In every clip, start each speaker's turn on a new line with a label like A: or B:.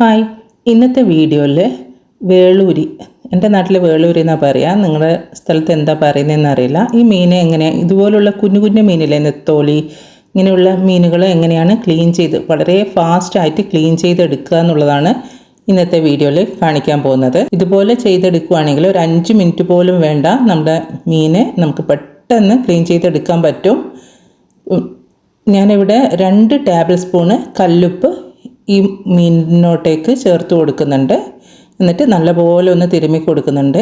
A: Hi. ഇന്നത്തെ വീഡിയോയിൽ വേളൂരി എന്റെ നാട്ടിൽ വേളൂരി എന്നാണ് പറയുക നിങ്ങളുടെ സ്ഥലത്ത് എന്താ പറയുന്നതെന്ന് അറിയില്ല. ഈ മീനെ എങ്ങനെ ഇതുപോലുള്ള കുഞ്ഞു കുഞ്ഞു മീനില്ലേ നെത്തോലി ഇങ്ങനെയുള്ള മീനുകൾ എങ്ങനെയാണ് ക്ലീൻ ചെയ്ത് വളരെ ഫാസ്റ്റായിട്ട് ക്ലീൻ ചെയ്തെടുക്കുക എന്നുള്ളതാണ് ഇന്നത്തെ വീഡിയോയിൽ കാണിക്കാൻ പോകുന്നത്. ഇതുപോലെ ചെയ്തെടുക്കുകയാണെങ്കിൽ ഒരു അഞ്ച് മിനിറ്റ് പോലും വേണ്ട നമ്മുടെ മീനെ നമുക്ക് പെട്ടെന്ന് ക്ലീൻ ചെയ്തെടുക്കാൻ പറ്റും. ഞാനിവിടെ രണ്ട് ടേബിൾ സ്പൂണ് കല്ലുപ്പ് ഈ മീനിനോട്ടേക്ക് ചേർത്ത് കൊടുക്കുന്നുണ്ട്. എന്നിട്ട് നല്ലപോലെ ഒന്ന് തിരുമ്മി കൊടുക്കുന്നുണ്ട്.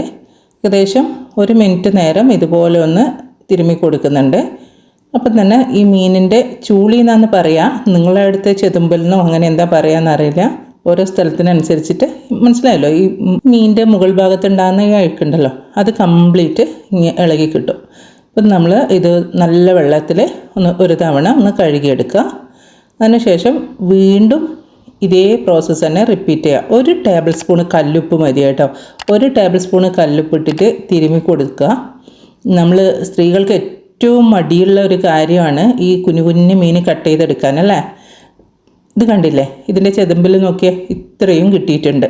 A: ഏകദേശം ഒരു മിനിറ്റ് നേരം ഇതുപോലെ ഒന്ന് തിരുമ്മി കൊടുക്കുന്നുണ്ട്. അപ്പം തന്നെ ഈ മീനിന്റെ ചൂളി എന്നാന്ന് പറയാം. നിങ്ങളുടെ അടുത്ത് ചെതുമ്പലിനോ അങ്ങനെ എന്താ പറയുകയെന്നറിയില്ല ഓരോ സ്ഥലത്തിനനുസരിച്ചിട്ട് മനസ്സിലായല്ലോ? ഈ മീനിന്റെ മുകൾ ഭാഗത്തുണ്ടാകുന്ന ഈ അഴുക്കുണ്ടല്ലോ? അത് കംപ്ലീറ്റ് ഇളകി കിട്ടും. അപ്പം നമ്മൾ ഇത് നല്ല വെള്ളത്തിൽ ഒന്ന് ഒരു തവണ ഒന്ന് കഴുകിയെടുക്കുക. അതിനുശേഷം വീണ്ടും ഇതേ പ്രോസസ്സ് തന്നെ റിപ്പീറ്റ് ചെയ്യുക ഒരു ടേബിൾ സ്പൂൺ കല്ലുപ്പ് മതി കേട്ടോ. ഒരു ടേബിൾ സ്പൂൺ കല്ലുപ്പ് ഇട്ടിട്ട് തിരുമ്മി കൊടുക്കുക. നമ്മൾ സ്ത്രീകൾക്ക് ഏറ്റവും മടിയുള്ള ഒരു കാര്യമാണ് ഈ കുഞ്ഞു കുഞ്ഞു മീൻ കട്ട് ചെയ്തെടുക്കാൻ അല്ലേ? ഇത് കണ്ടില്ലേ? ഇതിന്റെ ചെതമ്പിൽ നോക്കിയാൽ ഇത്രയും കിട്ടിയിട്ടുണ്ട്.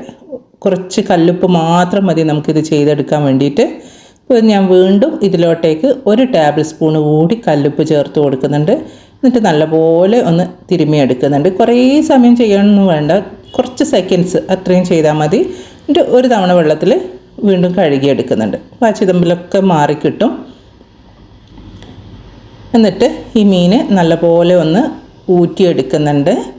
A: കുറച്ച് കല്ലുപ്പ് മാത്രം മതി നമുക്കിത് ചെയ്തെടുക്കാൻ വേണ്ടിയിട്ട്. ഇപ്പോൾ ഞാൻ വീണ്ടും ഇതിലോട്ടേക്ക് ഒരു ടേബിൾ സ്പൂൺ കൂടി കല്ലുപ്പ് ചേർത്ത് കൊടുക്കുന്നുണ്ട്. എന്നിട്ട് നല്ലപോലെ ഒന്ന് തിരുമ്മി എടുക്കുന്നുണ്ട്. കുറേ സമയം ചെയ്യണമെന്ന് വേണ്ട. കുറച്ച് സെക്കൻഡ്സ് അത്രയും ചെയ്താൽ മതി. എന്നിട്ട് ഒരു തവണ വെള്ളത്തിൽ വീണ്ടും കഴുകിയെടുക്കുന്നുണ്ട് അപ്പോൾ ആ ചിതമ്പിലൊക്കെ മാറിക്കിട്ടും എന്നിട്ട് ഈ മീൻ നല്ലപോലെ ഒന്ന് ഊറ്റിയെടുക്കുന്നുണ്ട്.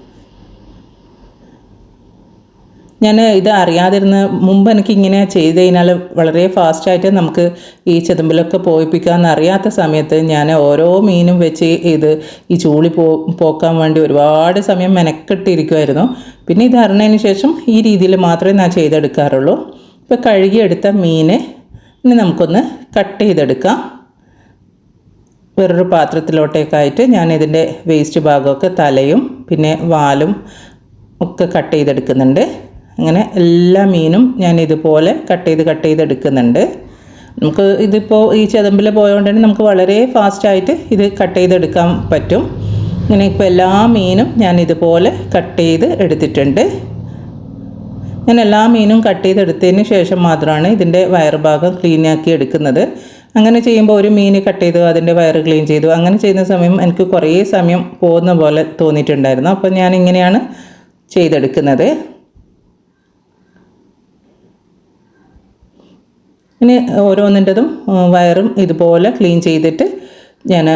A: ഞാൻ ഇത് അറിയാതിരുന്ന മുമ്പ് എനിക്ക് ഇങ്ങനെ ചെയ്ത് കഴിഞ്ഞാൽ വളരെ ഫാസ്റ്റായിട്ട് നമുക്ക് ഈ ചെതുമ്പിലൊക്കെ പോയിപ്പിക്കാമെന്ന് അറിയാത്ത സമയത്ത് ഞാൻ ഓരോ മീനും വെച്ച് ഇത് ഈ ചൂളി പോ പോക്കാൻ വേണ്ടി ഒരുപാട് സമയം മെനക്കെട്ടിരിക്കുമായിരുന്നു പിന്നെ ഇത് അറിഞ്ഞതിന് ശേഷം ഈ രീതിയിൽ മാത്രമേ ഞാൻ ചെയ്തെടുക്കാറുള്ളൂ. ഇപ്പോൾ കഴുകിയെടുത്ത മീന് ഇനി നമുക്കൊന്ന് കട്ട് ചെയ്തെടുക്കാം. വേറൊരു പാത്രത്തിലോട്ടേക്കായിട്ട് ഞാൻ ഇതിന്റെ വേസ്റ്റ് ഭാഗമൊക്കെ തലയും പിന്നെ വാലും ഒക്കെ കട്ട് ചെയ്തെടുക്കുന്നുണ്ട്. അങ്ങനെ എല്ലാ മീനും ഞാൻ ഇതുപോലെ കട്ട് ചെയ്ത് കട്ട് ചെയ്ത് എടുക്കുന്നുണ്ട്. നമുക്ക് ഇതിപ്പോൾ ഈ ചെതമ്പിൽ പോയതുകൊണ്ട് തന്നെ നമുക്ക് വളരെ ഫാസ്റ്റായിട്ട് ഇത് കട്ട് ചെയ്തെടുക്കാൻ പറ്റും. ഇങ്ങനെ ഇപ്പോൾ എല്ലാ മീനും ഞാൻ ഇതുപോലെ കട്ട് ചെയ്ത് എടുത്തിട്ടുണ്ട്. ഞാൻ എല്ലാ മീനും കട്ട് ചെയ്തെടുത്തതിന് ശേഷം മാത്രമാണ് ഇതിന്റെ വയറുഭാഗം ക്ലീൻ ആക്കി എടുക്കുന്നത്. അങ്ങനെ ചെയ്യുമ്പോൾ ഒരു മീൻ കട്ട് ചെയ്തു അതിന്റെ വയറ് ക്ലീൻ ചെയ്തു. അങ്ങനെ ചെയ്യുന്ന സമയം എനിക്ക് കുറേ സമയം പോകുന്ന പോലെ തോന്നിയിട്ടുണ്ടായിരുന്നു. അപ്പോൾ ഞാൻ ഇങ്ങനെയാണ് ചെയ്തെടുക്കുന്നത്. ഇനി ഓരോന്നിന്റെതും വയറും ഇതുപോലെ ക്ലീൻ ചെയ്തിട്ട് ഞാൻ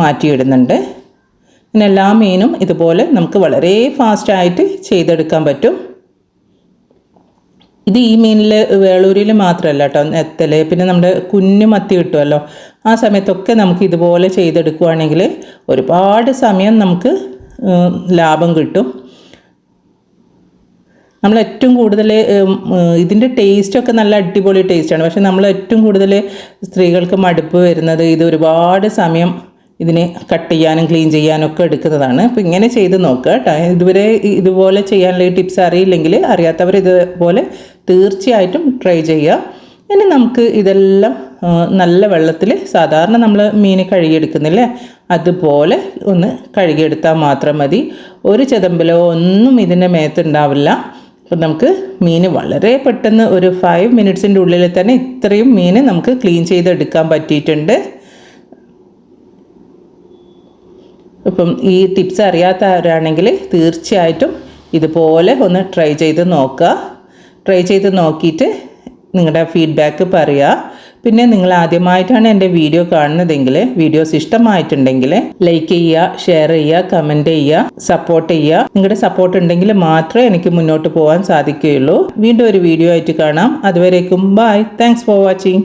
A: മാറ്റിയിടുന്നുണ്ട്. പിന്നെ എല്ലാ മീനും ഇതുപോലെ നമുക്ക് വളരെ ഫാസ്റ്റായിട്ട് ചെയ്തെടുക്കാൻ പറ്റും. ഇത് ഈ മീനിൽ വേളൂരിൽ മാത്രമല്ല കേട്ടോ നെത്തൽ പിന്നെ നമ്മുടെ കുഞ്ഞു മത്തി കിട്ടുമല്ലോ ആ സമയത്തൊക്കെ നമുക്ക് ഇതുപോലെ ചെയ്തെടുക്കുകയാണെങ്കിൽ ഒരുപാട് സമയം നമുക്ക് ലാഭം കിട്ടും. നമ്മൾ ഏറ്റവും കൂടുതൽ ഇതിന്റെ ടേസ്റ്റൊക്കെ നല്ല അടിപൊളി ടേസ്റ്റാണ് പക്ഷെ നമ്മൾ ഏറ്റവും കൂടുതൽ സ്ത്രീകൾക്ക് മടുപ്പ് വരുന്നത് ഇത് ഒരുപാട് സമയം ഇതിനെ കട്ട് ചെയ്യാനും ക്ലീൻ ചെയ്യാനും ഒക്കെ എടുക്കുന്നതാണ്. അപ്പോൾ ഇങ്ങനെ ചെയ്ത് നോക്കുക കേട്ടോ ഇതുവരെ ഇതുപോലെ ചെയ്യാനുള്ള ടിപ്സ് അറിയില്ലെങ്കിൽ അറിയാത്തവർ ഇതുപോലെ തീർച്ചയായിട്ടും ട്രൈ ചെയ്യുക. ഇനി നമുക്ക് ഇതെല്ലാം നല്ല വെള്ളത്തിൽ സാധാരണ നമ്മൾ മീൻ കഴുകിയെടുക്കുന്നില്ലേ? അതുപോലെ ഒന്ന് കഴുകിയെടുത്താൽ മാത്രം മതി. ഒരു ചെതമ്പലോ ഒന്നും ഇതിന്റെ മേത്തുണ്ടാവില്ല അപ്പം നമുക്ക് മീൻ വളരെ പെട്ടെന്ന് ഒരു ഫൈവ് മിനിറ്റ്സിന്റെ ഉള്ളിൽ തന്നെ ഇത്രയും മീൻ നമുക്ക് ക്ലീൻ ചെയ്തെടുക്കാൻ പറ്റിയിട്ടുണ്ട്. ഇപ്പം ഈ ടിപ്സ് അറിയാത്ത അറിയാത്തവരാണെങ്കിൽ തീർച്ചയായിട്ടും ഇതുപോലെ ഒന്ന് ട്രൈ ചെയ്ത് നോക്കുക. ട്രൈ ചെയ്ത് നോക്കിയിട്ട് നിങ്ങളുടെ ഫീഡ്ബാക്ക് പറയുക. പിന്നെ നിങ്ങൾ ആദ്യമായിട്ടാണ് എന്റെ വീഡിയോ കാണുന്നതെങ്കിൽ വീഡിയോസ് ഇഷ്ടമായിട്ടുണ്ടെങ്കിൽ ലൈക്ക് ചെയ്യുക ഷെയർ ചെയ്യുക കമന്റ് ചെയ്യുക സപ്പോർട്ട് ചെയ്യുക. നിങ്ങളുടെ സപ്പോർട്ട് ഉണ്ടെങ്കിൽ മാത്രമേ എനിക്ക് മുന്നോട്ട് പോകാൻ സാധിക്കുകയുള്ളൂ. വീണ്ടും ഒരു വീഡിയോ ആയിട്ട് കാണാം. അതുവരേക്കും ബൈ താങ്ക്സ് ഫോർ വാച്ചിങ്